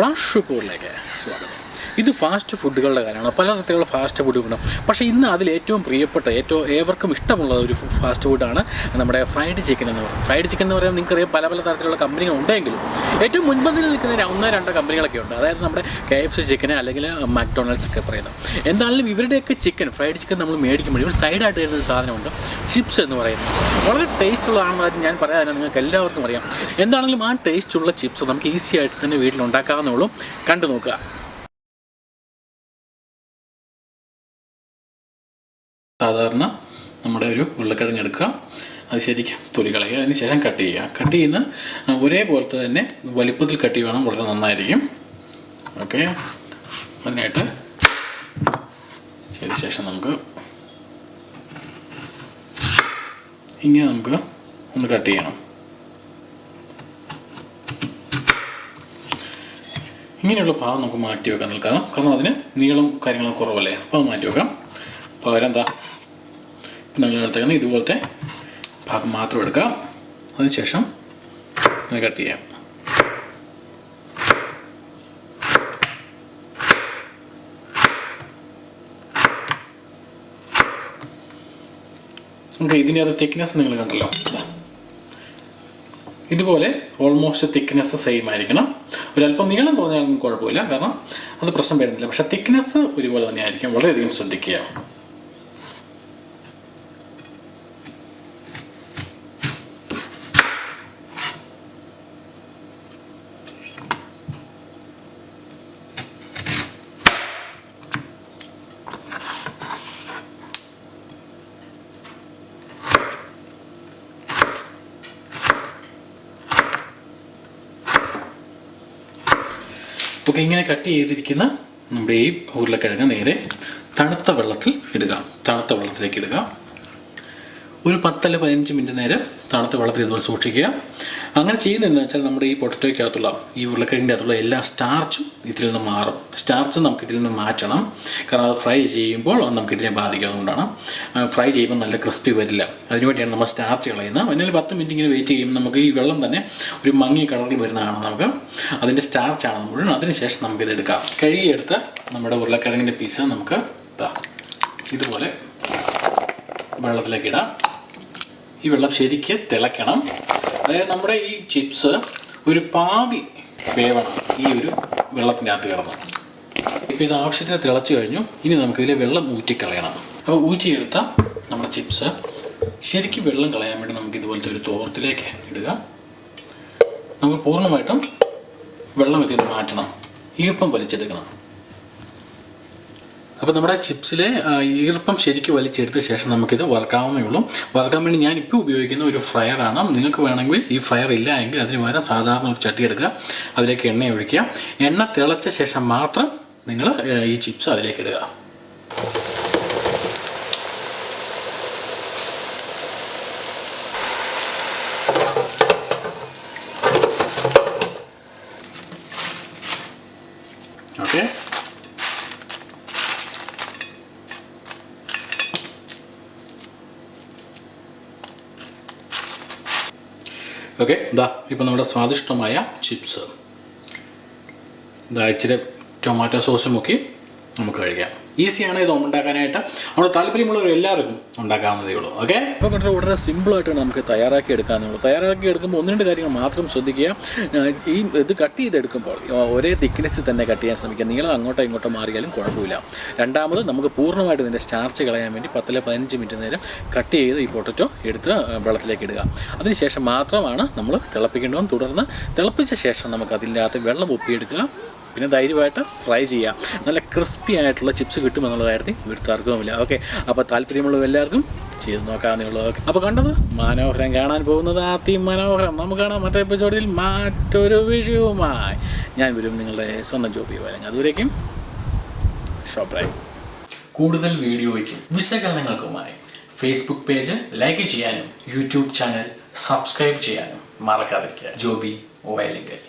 fra Sjøpolet. Svaret ഇത് fast ഫുഡുകളുടെ കാര്യമാണ്. പലതരത്തിലുള്ള ഫാസ്റ്റ് ഫുഡ് ഫുഡുകളുണ്ട്. പക്ഷേ ഇന്ന് അതിൽ ഏറ്റവും പ്രിയപ്പെട്ട ഏറ്റവും ഏവർക്കും ഇഷ്ടമുള്ള ഒരു ഫാസ്റ്റ് ഫുഡാണ് നമ്മുടെ ഫ്രൈഡ് ചിക്കൻ എന്ന് പറയുന്നത്. ഫ്രൈഡ് ചിക്കൻ എന്ന് പറയുമ്പോൾ നിങ്ങൾക്കറിയാം പല പല തരത്തിലുള്ള കമ്പനികൾ ഉണ്ടെങ്കിലും ഏറ്റവും മുൻപന്തിയിൽ നിൽക്കുന്ന ഒന്ന് രണ്ടോ കമ്പനികളൊക്കെ ഉണ്ട്. അതായത് നമ്മുടെ കെ എഫ് സി ചിക്കൻ അല്ലെങ്കിൽ മക്ഡൊണാൾഡ്സ് ഒക്കെ പറയുന്നത്. എന്താണെങ്കിലും ഇവരുടെയൊക്കെ ചിക്കൻ ഫ്രൈഡ് ചിക്കൻ നമ്മൾ മേടിക്കുമ്പോൾ ഇവർ സൈഡായിട്ട് വരുന്ന ഒരു സാധനമുണ്ട്. ചിപ്സ് എന്ന് പറയുന്നത്. വളരെ ടേസ്റ്റ് ഉള്ളതാണെന്ന് ഞാൻ പറയാൻ നിങ്ങൾക്ക് എല്ലാവർക്കും അറിയാം. എന്താണെങ്കിലും ആ ടേസ്റ്റ് ഉള്ള ചിപ്സ് നമുക്ക് ഈസി ആയിട്ട് തന്നെ വീട്ടിൽ ഉണ്ടാക്കാവുന്നുള്ളൂ കണ്ടു നോക്കുക. സാധാരണ നമ്മുടെ ഒരു ഉരുളക്കിഴങ്ങ് എടുക്കുക അത് ശരിക്കും തൊലി കളയുക. അതിന് ശേഷം കട്ട് ചെയ്യുക. കട്ട് ചെയ്യുന്ന ഒരേപോലത്തെ തന്നെ വലിപ്പത്തിൽ കട്ട് ചെയ്യണം വളരെ നന്നായിരിക്കും. ഓക്കെ അതിനായിട്ട് ശരി ശേഷം നമുക്ക് ഇങ്ങനെ നമുക്ക് ഒന്ന് കട്ട് ചെയ്യണം. ഇങ്ങനെയുള്ള ഭാഗം നമുക്ക് മാറ്റി വെക്കാൻ നിൽക്കാം. കാരണം അതിന് നീളം കാര്യങ്ങളും കുറവല്ലേ? അപ്പോൾ അത് മാറ്റി വെക്കാം. പകരം എന്താ എടുത്തേക്കുന്നത് ഇതുപോലത്തെ ഭാഗം മാത്രം എടുക്കാം. അതിനുശേഷം ഇത് കട്ട് ചെയ്യാം. നമുക്ക് ഇതിന്റെ അത് തിക്നെസ് നിങ്ങൾ കണ്ടല്ലോ. ഇതാ. ഇതുപോലെ ഓൾമോസ്റ്റ് തിക്നെസ് സെയിം ആയിരിക്കണം. ഒരല്പം നീളം കുറഞ്ഞാലും കുഴപ്പമില്ല. കാരണം അത് പ്രശ്നം വരുന്നില്ല. പക്ഷേ തിക്നെസ് ഒരുപോലെ തന്നെ ആയിരിക്കും. വളരെയധികം ശ്രദ്ധിക്കുക. ഓക്കെ ഇങ്ങനെ കട്ട് ചെയ്തിരിക്കുന്ന നമ്മുടെ ഈ ഉരുളക്കിഴങ്ങ് നേരെ തണുത്ത വെള്ളത്തിൽ ഇടുക. തണുത്ത വെള്ളത്തിലേക്ക് ഇടുക. ഒരു പത്തല്ല പതിനഞ്ച് മിനിറ്റ് നേരം തണുത്ത വെള്ളത്തിൽ ഇതുപോലെ സൂക്ഷിക്കുക. അങ്ങനെ ചെയ്യുന്നതെന്ന് വെച്ചാൽ നമ്മുടെ ഈ പൊട്ടറ്റോയ്ക്കകത്തുള്ള ഈ ഉരുളക്കിഴങ്ങിന്റെ അകത്തുള്ള എല്ലാ സ്റ്റാർച്ചും ഇതിൽ നിന്ന് മാറും. സ്റ്റാർച്ച് നമുക്ക് ഇതിൽ നിന്ന് മാറ്റണം. കാരണം അത് ഫ്രൈ ചെയ്യുമ്പോൾ നമുക്ക് ഇതിനെ ബാധിക്കുന്നതുകൊണ്ടാണ് ഫ്രൈ ചെയ്യുമ്പോൾ നല്ല ക്രിസ്പി വരില്ല. അതിനുവേണ്ടിയാണ് നമ്മൾ സ്റ്റാർച്ച് കളയുന്നത്. അതിനാൽ പത്ത് മിനിറ്റ് ഇങ്ങനെ വെയിറ്റ് ചെയ്യുമ്പോൾ നമുക്ക് ഈ വെള്ളം തന്നെ ഒരു മങ്ങിയ കളറിൽ വരുന്നതാണ് നമുക്ക്. അതിന്റെ സ്റ്റാർച്ചാണ് മുഴുവൻ. അതിനുശേഷം നമുക്കിത് എടുക്കാം. കഴുകിയെടുത്ത് നമ്മുടെ ഉരുളക്കിഴങ്ങിന്റെ പീസ് നമുക്ക് ഇതാ ഇതുപോലെ വെള്ളത്തിലേക്ക് ഇടാം. ഈ വെള്ളം ശരിക്ക് തിളയ്ക്കണം അതായത് നമ്മുടെ ഈ ചിപ്സ് ഒരു പാതി വേവണം ഈ ഒരു വെള്ളത്തിന്റെ അകത്ത് കിടന്ന്. ഇപ്പോൾ ഇത് ആവശ്യത്തിന് തിളച്ചു കഴിഞ്ഞു. ഇനി നമുക്കിതിലെ വെള്ളം ഊറ്റിക്കളയണം. അപ്പോൾ ഊറ്റിയെടുത്ത നമ്മുടെ ചിപ്സ് ശരിക്കും വെള്ളം കളയാൻ വേണ്ടി നമുക്ക് ഇതുപോലത്തെ ഒരു തോർത്തിലേക്ക് ഇടുക. നമുക്ക് പൂർണമായിട്ടും വെള്ളം എത്തിയത് മാറ്റണം. ഈർപ്പം വലിച്ചെടുക്കണം. അപ്പോൾ നമ്മുടെ ചിപ്സിലെ ഈർപ്പം ശരിക്കും വലിച്ചെടുത്ത ശേഷം നമുക്കിത് വറുക്കാവുന്നേ ഉള്ളൂ. വറുക്കാൻ വേണ്ടി ഞാൻ ഇപ്പോൾ ഉപയോഗിക്കുന്ന ഒരു ഫ്രയറാണ്. നിങ്ങൾക്ക് വേണമെങ്കിൽ ഈ ഫ്രയർ ഇല്ല എങ്കിൽ അതിന് പകരം സാധാരണ ഒരു ചട്ടി എടുക്കുക. അതിലേക്ക് എണ്ണ ഒഴിക്കുക. എണ്ണ തിളച്ച ശേഷം മാത്രം നിങ്ങൾ ഈ ചിപ്സ് അതിലേക്ക് ഇടുക. ഓക്കെ. ഓക്കെ ഇതാ ഇപ്പം നമ്മുടെ സ്വാദിഷ്ടമായ ചിപ്സ്. ഇതാ ഇച്ചിരി ടൊമാറ്റോ സോസ് മുക്കി നമുക്ക് കഴിക്കാം. ഈസിയാണ് ഇത് ഉണ്ടാക്കാനായിട്ട്. നമ്മുടെ താല്പര്യമുള്ളവർ എല്ലാവർക്കും ഉണ്ടാക്കാവുന്നതേ ഉള്ളൂ. ഓക്കെ അപ്പോൾ കണ്ടിട്ട് വളരെ സിമ്പിളായിട്ടാണ് നമുക്ക് തയ്യാറാക്കി എടുക്കാവുന്നുള്ളൂ തയ്യാറാക്കി എടുക്കുമ്പോൾ ഒന്ന് രണ്ട് കാര്യങ്ങൾ മാത്രം ശ്രദ്ധിക്കുക. ഈ ഇത് കട്ട് ചെയ്തെടുക്കുമ്പോൾ ഒരേ തിക്നെസ്സിൽ തന്നെ കട്ട് ചെയ്യാൻ ശ്രമിക്കുക. നീളം അങ്ങോട്ടോ ഇങ്ങോട്ടോ മാറിയാലും കുഴപ്പമില്ല. രണ്ടാമത് നമുക്ക് പൂർണമായിട്ട് ഇതിന്റെ സ്റ്റാർച്ച് കളയാൻ വേണ്ടി പത്തിലെ പതിനഞ്ച് മിനിറ്റ് നേരം കട്ട് ചെയ്ത് ഈ പൊട്ടറ്റോ എടുത്ത് വെള്ളത്തിലേക്ക് ഇടുക. അതിനുശേഷം മാത്രമാണ് നമ്മൾ തിളപ്പിക്കേണ്ടതും തുടർന്ന് തിളപ്പിച്ച ശേഷം നമുക്ക് അതിന്റെ അകത്ത് വെള്ളം ഒപ്പിയെടുക്കുക പിന്നെ ധൈര്യമായിട്ട് ഫ്രൈ ചെയ്യാം. നല്ല ക്രിസ്പി ആയിട്ടുള്ള ചിപ്സ് കിട്ടുമെന്നുള്ളതായിരുന്നു കാര്യത്തിൽ ഒരു തർക്കവുമില്ല ഓക്കെ അപ്പോൾ താല്പര്യമുള്ള എല്ലാവർക്കും ചെയ്ത് നോക്കാവുന്നേ ഓക്കെ അപ്പോൾ കണ്ടത്? മനോഹരം കാണാൻ പോകുന്നത് അതിമനോഹരം. നമുക്ക് കാണാം മറ്റേ എപ്പിസോഡിൽ മറ്റൊരു വിഷയവുമായി. ഞാൻ വരും നിങ്ങളുടെ സ്വന്തം ജോബി വരാം അതുവരേക്കും ഷോപ്രായി കൂടുതൽ വീഡിയോയ്ക്കും വിശകലനങ്ങൾക്കുമായി ഫേസ്ബുക്ക് പേജ് ലൈക്ക് ചെയ്യാനും യൂട്യൂബ് ചാനൽ സബ്സ്ക്രൈബ് ചെയ്യാനും മറക്കാതിരിക്കുക. ജോബി വയലിങ്കൽ